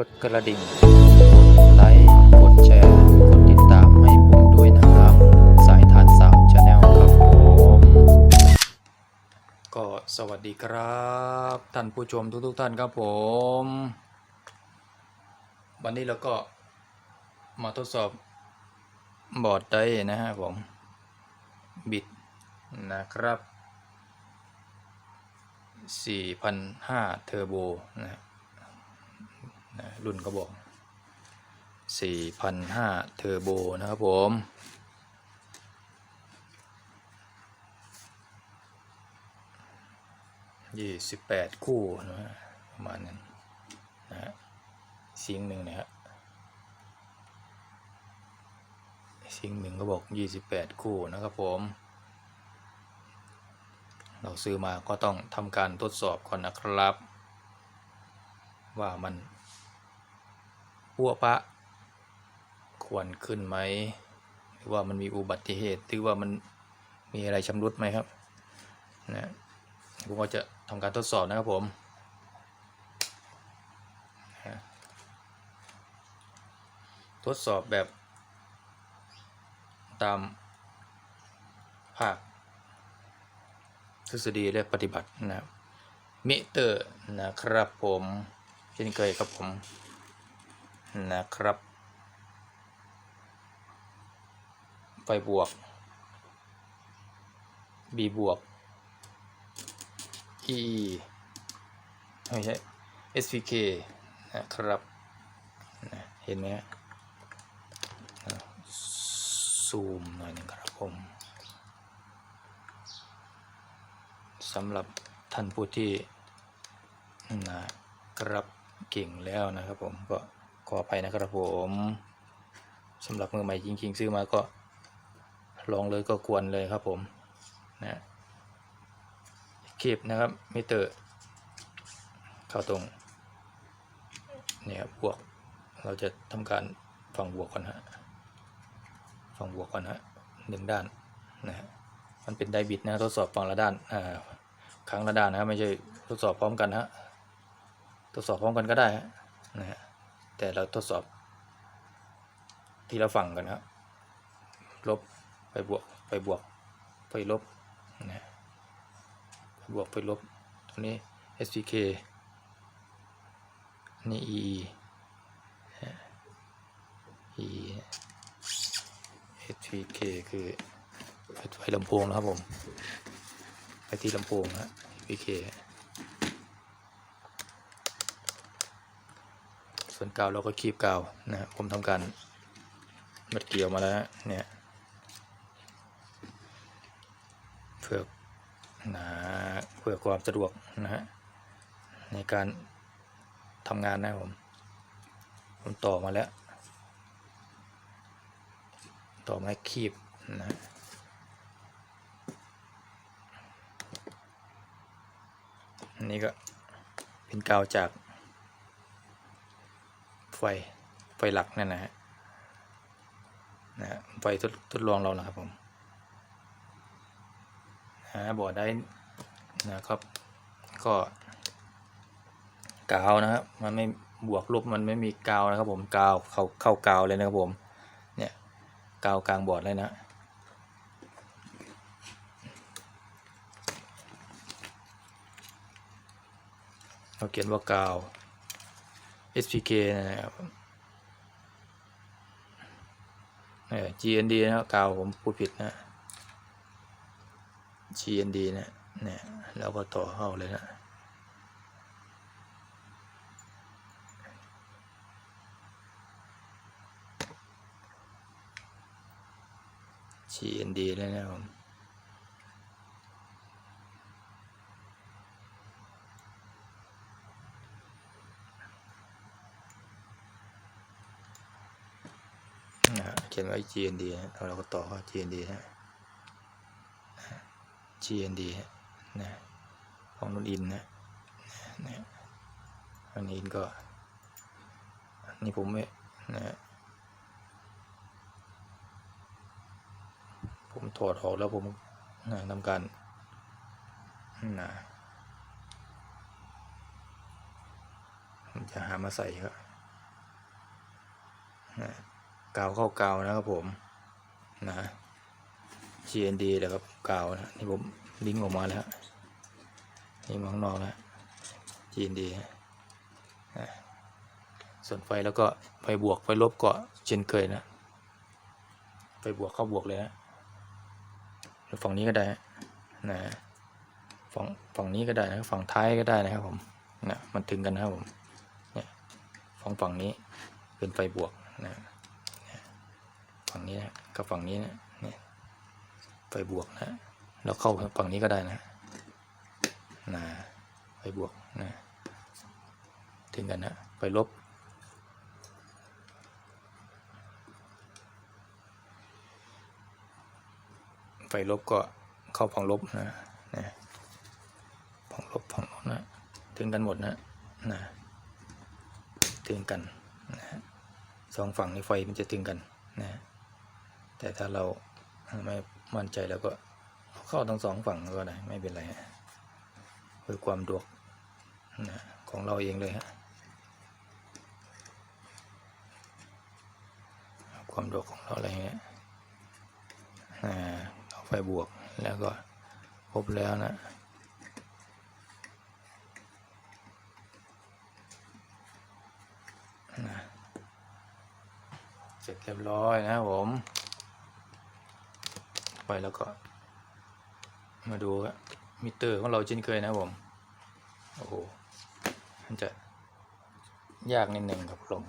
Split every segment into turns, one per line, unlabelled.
กดกระดิ่ง กดไลค์ กดแชร์ กดติดตามให้ผมด้วยนะครับ สายทานสาวชาแนลครับผม ก็สวัสดีครับ ท่านผู้ชมทุกๆท่านครับผม วันนี้เราก็มาทดสอบบอร์ดได้นะฮะผมบิดนะครับ4,500เทอร์โบนะฮะ นะรุ่นก็บอก4,500เทอร์โบนะครับผมยี่สิบแปดคู่นะประมาณนั้นนะฮะซิงหนึ่งนะฮะซิงหนึ่งก็บอกยี่สิบแปดคู่นะครับผม เราซื้อมาก็ต้องทำการทดสอบก่อนนะครับ ว่ามัน หัวปะ ควรขึ้นไหมหรือว่ามันมีอุบัติเหตุหรือว่ามันมีอะไรชำรุดไหมครับนะผมก็จะทำการทดสอบนะครับผมทดสอบแบบ ตามภาคทฤษฎีและปฏิบัตินะครับมิเตอร์นะครับผม เช่นเคยครับผม นะครับไฟบวก B บวก E ไม่ใช่ SPK นะครับนะเห็นไหมฮะซูมหน่อยหนึงครับผมสำหรับท่านผู้ที่นะครับเก่งแล้วนะครับผมก็ ขออภัยนะครับผมสำหรับมือใหม่จริง ๆ ซื้อมาก็ลองเลยก็ควรเลยครับผมนะคีบนะครับมิเตอร์เข้าตรงเนี่ยบวกเราจะทำการฝั่งบวกก่อนฮะฝั่งบวกก่อนฮะหนึ่งด้านนะฮะมันเป็นไดบิดนะทดสอบฝั่งละด้านอ่าครั้งละด้านนะครับไม่ใช่ทดสอบพร้อมกันฮะทดสอบพร้อมกันก็ได้ฮะนะฮะ แต่เราทดสอบ ทีละฝั่งกันครับ ลบไปบวกไปบวกไปลบนะไปบวกไปลบตัวนี้ SPK นี่ EE EE SPK คือไปลำโพงนะครับผม ไปที่ลำโพงนะพีเค ส่วนกาวเราก็คีบกาวนะผมทำการมัดเกี่ยวมาแล้วเนี่ยเพื่อนะเพื่อความสะดวกนะฮะในการทำงานนะผมผมต่อมาแล้ว ต่อม้คีบนะอันนี้ก็เป็นกาวจาก ไฟไฟหลักนั่นนะฮะนะฮะไฟทดทดลองเรานะครับผมหาบอร์ดได้นะครับ ก็กาวนะครับมันไม่บวกลบมันไม่มีกาวนะครับ ผมกาวเข้าเข้ากาวเลยนะครับผมเนี่ยกาวกลางบอร์ดเลยนะเราเขียนว่ากาว SPK นะครับเออ GND นะครับกาวผมพูดผิดนะ GND นะเนี่ยแล้วก็ต่อเข้าเลยนะ GND เลยนะครับผมนะฮะเขียนไว้ GND นะเราก็ต่อเข้า GND นะ GND นะของนุ่นอินนะนะอันนี้อินก็นนี้ผมไม่นะผมถอดออกแล้วผมนะทำการนะจะหามาใส่ครับนะ กาวเข้ากาวนะครับผมนะ GND แล้วครับกาวนะนี่ผมลิงก์ออกมาแล้วนี่มาข้างนอกแล้ว GND นะส่วนไฟแล้วก็ไฟบวกไฟลบก็เช่นเคยนะ ไฟบวกเข้าบวกเลยนะหรือฝั่งนี้ก็ได้นะฝั่งฝั่งนี้ก็ได้นะฝั่งท้ายก็ได้นะครับผมนะมันถึงกันนะครับผมเนี่ยฝั่งฝั่งนี้เป็นไฟบวกนะ ฝั่งนี้นะกับฝั่งนี้นะเนี่ยไฟบวกนะแล้วเข้าฝั่งนี้ก็ได้นะนะไฟบวกนะถึงกันนะไฟลบไฟลบก็เข้าฝั่งลบนะนะฝั่งลบฝั่งลบนะถึงกันหมดนะนะถึงกันนะสองฝั่งในไฟมันจะถึงกันนะ แต่ถ้าเราไม่มั่นใจแล้วก็เข้าทั้งสองฝั่งก็ได้ไม่เป็นไรฮะเพื่อความดวกนะของเราเองเลยฮะความดวกของเราอะไรเงี้ยอ่าเอาไฟบวกแล้วก็ครบแล้วนะนะเสร็จเรียบร้อยนะผม ไปแล้วก็ มาดูครับมิเตอร์ของเราเช่นเคยนะผม โอ้โห มันจะยากนิดหนึ่งครับผม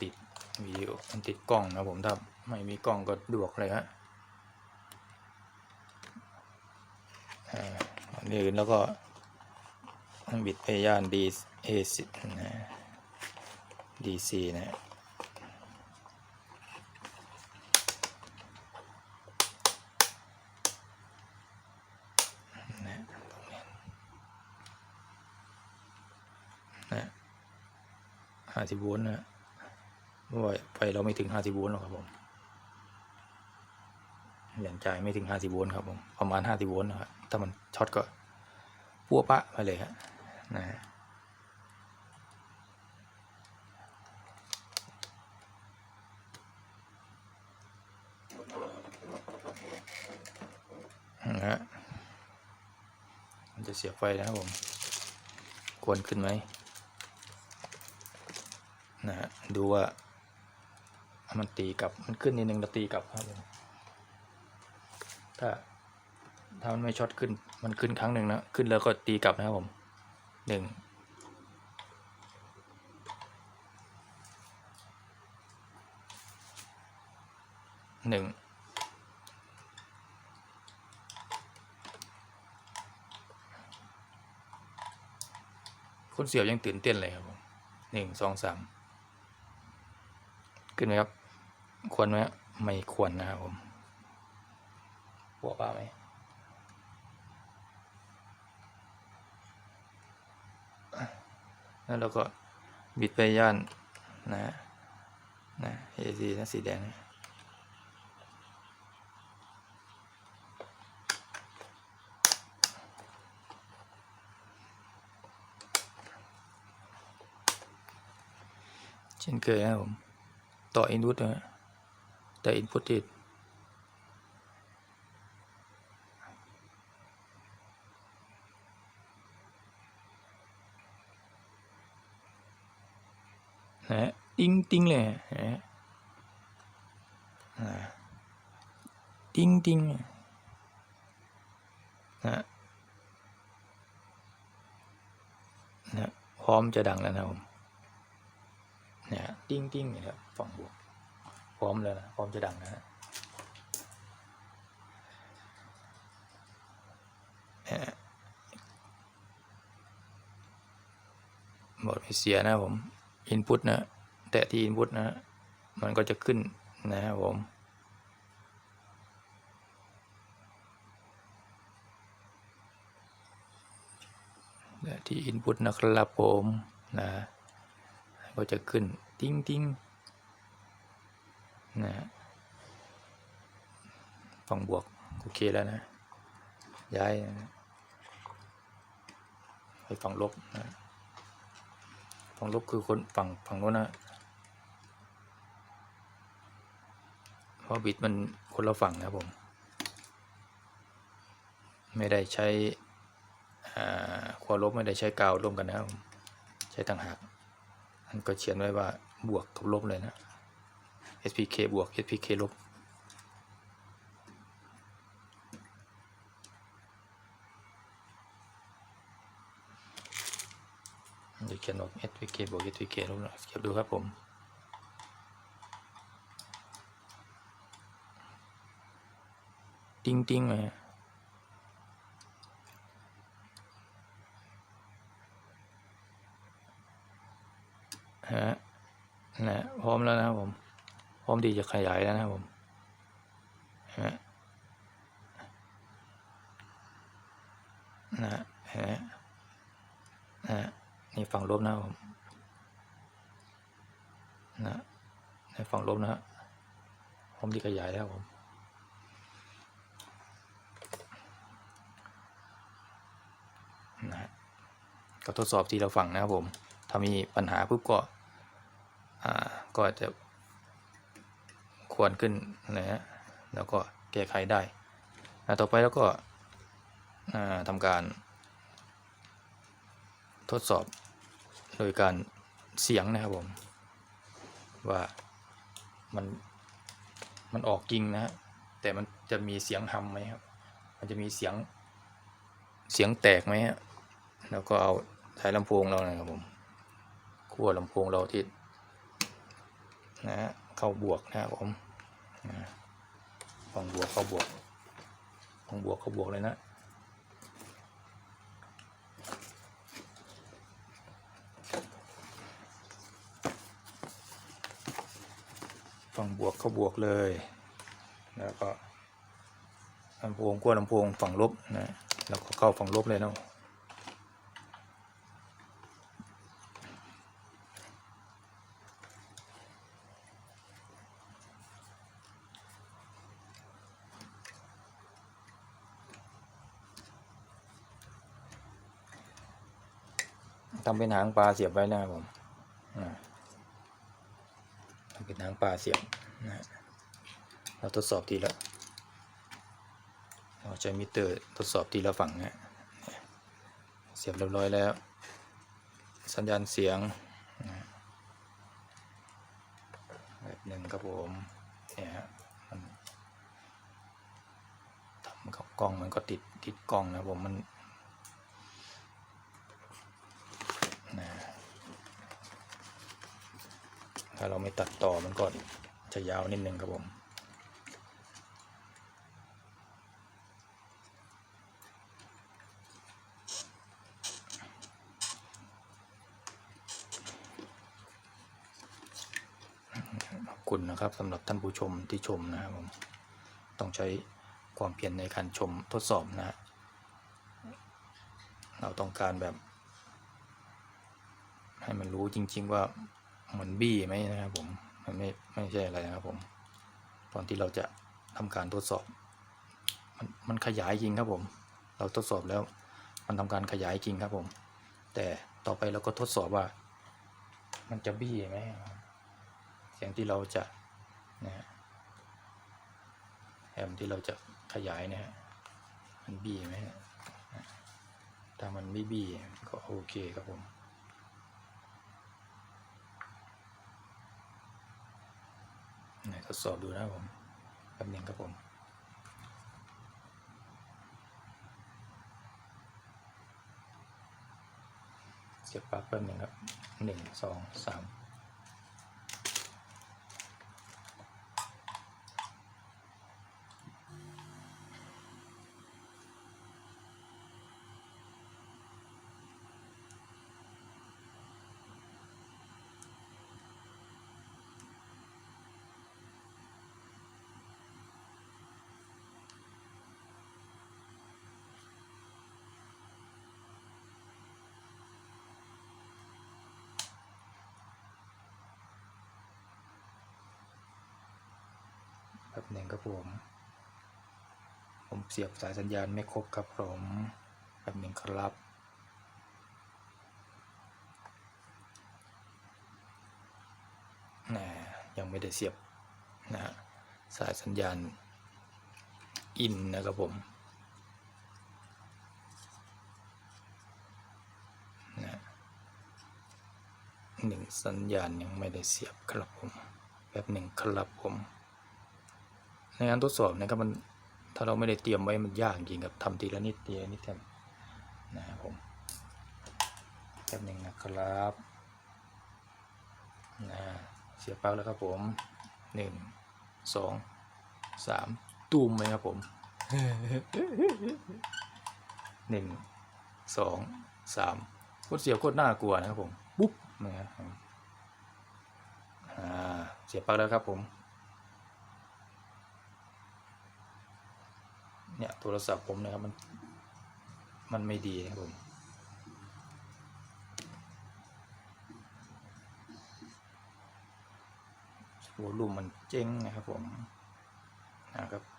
ติดวิดีโอมันติดกล้องนะผมถ้าไม่มีกล้องก็ดวกเลยฮะอ่าอันนี้อื่นแล้วก็บิดไปย่าน D A สินะ DC นะนะตรงนี้นะ ห้าสิบโวลต์นะว่าไฟเราไม่ถึงห้าสิบโวลต์หรอกครับผมแหล่งจ่ายไม่ถึงห้าสิบโวลต์ครับผมประมาณห้าสิบโวลต์นะครับถ้ามันช็อตก็ปัวปะไปเลยฮะนะฮะนะมันจะเสียไฟนะครับผม ควรขึ้นไหม ดูว่า มันตีกลับ มันขึ้นนิดนึงแล้วตีกลับครับผมถ้าถ้ามันไม่ช็อตขึ้น มันขึ้นครั้งหนึ่งนะ ขึ้นแล้วก็ตีกลับนะครับผมหนึ่งหนึ่งคนเสียบยังตื่นเต้นเลยครับผมหนึ่งสองสาม ขึ้นไหมครับ ควรไหมครับไม่ควรนะครับผมหัวป้าไหมแล้วเราก็บิดไปย่านนะฮะนะ AC นะสีแดงนะเช่นเคยนะครับผม ต่ออินพุตนะฮะแต่อินพุตติดนะติ้งติ้งเลยนะติ้งติ้งนะนะพร้อมจะดังแล้วนะผม เนี่ยฮะติ้งติ้งเนี่ยครับฝั่งบวก พร้อมแล้วนะพร้อมจะดังนะฮะเนี่ยบอดไม่เสียนะผมอินพุตนะ แตะที่อินพุตนะ มันก็จะขึ้นนะครับผมแตะที่อินพุตนะครับผมนะ ก็จะขึ้นติ้งติ้งนะฮะฝั่งบวก โอเคแล้วนะ ย้ายนะไปฝั่งลบนะฝั่งลบคือคนฝั่งฝั่งโน้นนะเพราะบิดมันคนละฝั่งนะผม ไม่ได้ใช้อ่าขั้วลบไม่ได้ใช้กาวร่วมกันนะครับผมใช้ต่างหาก มันก็เขียนไว้ว่าบวกกับลบเลยนะ SPK บวก SPK ลบเดี๋ยวเขียนบอก SPK บวก SPK ลบนะเก็บดูครับผมติ้งติ้งเลย ฮะนะพร้อมแล้วนะครับผม พร้อมที่จะขยายแล้วนะครับผมฮะนะฮะนะนี่ฝั่งลบนะครับผมนะในฝั่งลบนะฮะพร้อมที่ขยายแล้วครับผมนะฮะก็ทดสอบทีละฝั่งนะครับผม ถ้ามีปัญหาปุ๊บก็ ก็จะควรขึ้นนะฮะแล้วก็แก้ไขได้ต่อไปแล้วก็ทำการ ทดสอบโดยการเสียงนะครับผม ว่ามันมันออกจริงนะฮะแต่มันจะมีเสียงฮัมไหมครับ มันจะมีเสียงเสียงแตกไหมฮะแล้วก็เอาสายลำโพงเรานะครับผมขั้วลำโพงเราที่ นะฮะเข้าบวกนะครับผมฝั่งบวกเข้าบวกฝั่งบวกเข้าบวกเลยนะฝั่งบวกเข้าบวกเลย แล้วก็ลำโพงขั้วลำโพงฝั่งลบนะแล้วก็เข้าฝั่งลบเลยเนาะ เป็นหางปลาเสียบไว้นะครับผมทำเป็นหางปลาเสียบนะเราทดสอบทีละเราใช้มิเตอร์ทดสอบทีละฝั่งนะฮะเสียบเรียบร้อยแล้ว สัญญาณเสียงนะแบบหนึ่งครับผมเนี่ยฮะมันทำกับกล้องมันก็ติดติดกล้องนะผมมัน นะถ้าเราไม่ตัดต่อมันก็จะยาวนิดนึงครับผมขอบคุณนะครับสำหรับท่านผู้ชมที่ชมนะครับผมต้องใช้ความเพียรในการชมทดสอบนะฮะเราต้องการแบบ ให้มันรู้จริง ๆ ว่า เหมันบี้ไหมนะครับผมมันไม่ไม่ใช่อะไรนะครับผม ตอนที่เราจะทำการทดสอบ มันมันขยายจริงครับผม เราทดสอบแล้ว มันทำการขยายจริงครับผม แต่ต่อไปเราก็ทดสอบว่า มันจะบี้ไหมเสียงที่เราจะนะฮะแอมที่เราจะขยายนะฮะมันบี้ไหมถ้ามันไม่บี้ก็โอเคครับผม ไหน ทดสอบดูนะครับผมแป๊บนึงครับผมเสียบปลั๊กแป๊บหนึงครับหนึ่งสองสาม หนึ่งครับผม ผมเสียบสายสัญญาณไม่ครบครับผมแป๊บหนึ่งครับยังไม่ได้เสียบนะฮะสายสัญญาณอินนะครับผมนะหนึ่งสัญญาณยังไม่ได้เสียบครับผม แบบหนึ่งครับผม ในการทดสอบนะครับมันถ้าเราไม่ได้เตรียมไว้มันยากจริงครับทำทีละนิดทีละนิดเท่านั้นะครับผมแป๊บหนึ่งนะครับนะเสียบปลั๊กแล้วครับผมหนึ่งสองสามตูมไหมครับผมหนึ่งสองสามโคตรเสียบโคตรน่ากลัวนะครับผมปุ๊บนะครับอ่าเสียบปลั๊กแล้วครับผม เนี่ยโทรศัพท์ผมนะครับมันมันไม่ดีนะครับผมวอลลุ่มมันเจ๊งนะครับผมนะครับ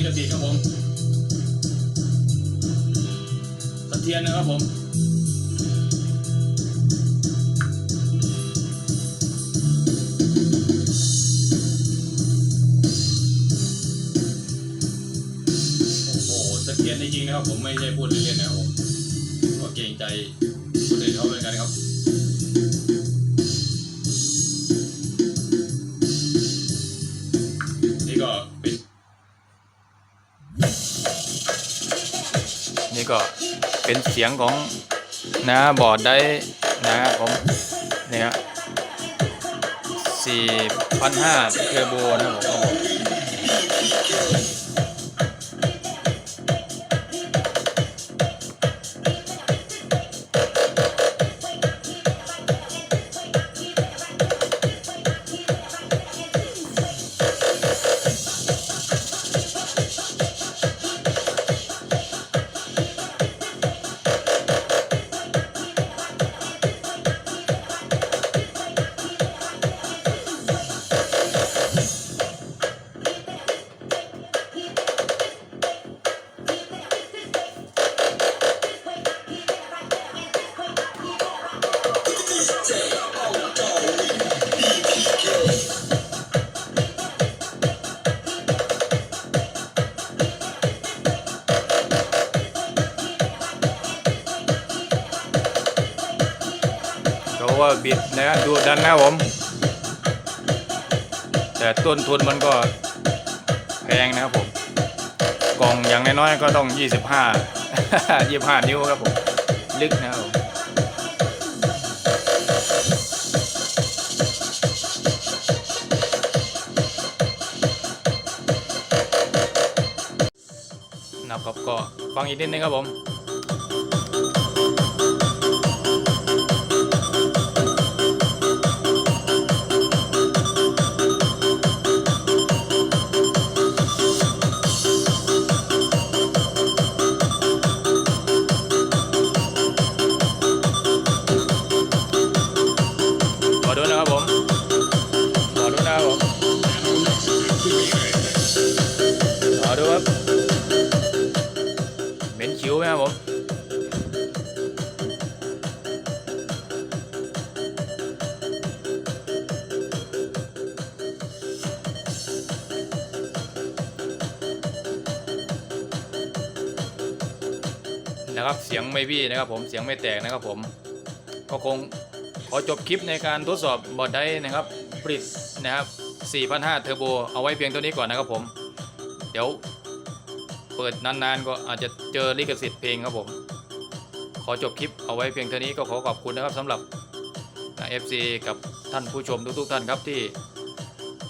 ลิขสิทธิ์ครับผมสะเทียนนะครับผมโอ้โหสะเทียนจริงๆนะครับผมไม่ใช่พูดเล่นๆนะครับผมก็เกรงใจคนอื่นเขาเหมือนกันครับ เป็น
เสียงของนะบอร์ดได้นะผมเนี่ยสี่พันห้าเทอร์โบนะครับผม เพราะว่าบิดนะดูดันนะผม แต่ต้นทุนมันก็แพงนะครับผมกล่องอย่างน้อยๆก็ต้อง 25 25 นิ้วครับผมลึกนะครับผมนะครับก็ฟังอีกนิดนึงครับผม นะครับ เสียงไม่บี้นะครับ ผมเสียงไม่แตกนะครับผมก็คงขอจบคลิปในการทดสอบบอร์ดได้นะครับบริดนะครับ4,500เทอร์โบเอาไว้เพียงเท่านี้ก่อนนะครับผม เดี๋ยวเปิดนานๆก็อาจจะเจอลิขสิทธิ์เพลงครับผม ขอจบคลิปเอาไว้เพียงเท่านี้ก็ขอขอบคุณนะครับสำหรับ FC กับท่านผู้ชมทุกๆท่านครับที่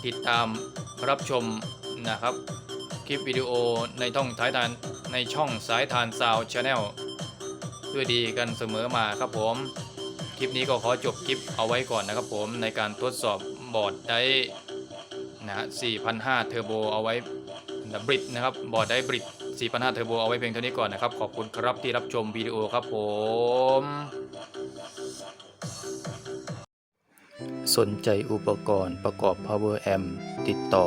ติดตามรับชมนะครับ คลิปวิดีโอในท่องท้ายทาน ในช่องสายทานซาวชาแนลด้วยดีกันเสมอมาครับผม คลิปนี้ก็ขอจบคลิปเอาไว้ก่อนนะครับผมในการทดสอบบอร์ดได้นะฮะ4,500เทอร์โบเอาไว้บริดนะครับบอร์ดได้บริด4,500เทอร์โบเอาไว้เพียงเท่านี้ก่อนนะครับ ขอบคุณครับที่รับชมวิดีโอครับผม สนใจอุปกรณ์ประกอบ Power Amp ติดต่อ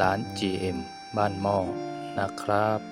ร้าน GM บ้านหม้อนะครับ